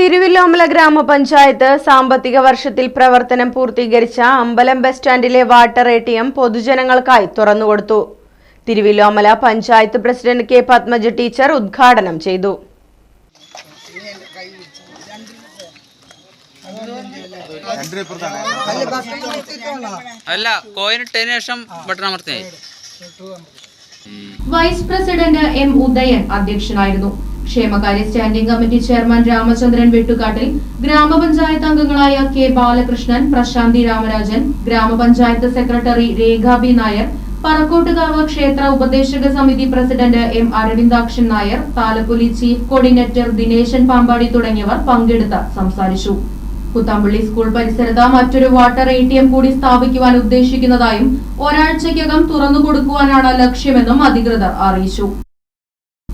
Thiruvilwamala grama panchayat സാമ്പത്തിക വർഷത്തിൽ പ്രവർത്തനം പൂർത്തീകരിച്ച അമ്പലം ബസ് സ്റ്റാൻഡിലെ വാട്ടർ എ ടി എം പൊതുജനങ്ങൾക്കായി തുറന്നുകൊടുത്തു. Thiruvilwamala panchayat president K Padmaja teacher ഉദ്ഘാടനം ചെയ്തു. അല്ല കോയിൻ ഇട്ടതിന് ശേഷം ബട്ടൺ അമർത്തി. വൈസ് പ്രസിഡന്റ് എം ഉദയൻ അധ്യക്ഷനായിരുന്നു. ക്ഷേമകാര്യ standing committee chairman Ramachandran Vettukattil ഗ്രാമപഞ്ചായത്ത് അംഗങ്ങളായ കെ ബാലകൃഷ്ണൻ പ്രശാന്തി രാമരാജൻ ഗ്രാമപഞ്ചായത്ത് സെക്രട്ടറി രേഖ ബി നായർ പറക്കോട്ടുകാവ് ക്ഷേത്ര ഉപദേശക സമിതി president M Aravindakshan Nair Thalappoli chief coordinator Dineshan Pampady തുടങ്ങിയവർ പങ്കെടുത്ത് സംസാരിച്ചു. പുത്തമ്പള്ളി സ്കൂൾ പരിസരത്ത് മറ്റൊരു വാട്ടർ എ ടി എം കൂടി സ്ഥാപിക്കുവാൻ ഉദ്ദേശിക്കുന്നതായും ഒരാഴ്ചയ്ക്കകം തുറന്നു കൊടുക്കുവാനാണ് ലക്ഷ്യമെന്നും അധികൃതർ അറിയിച്ചു.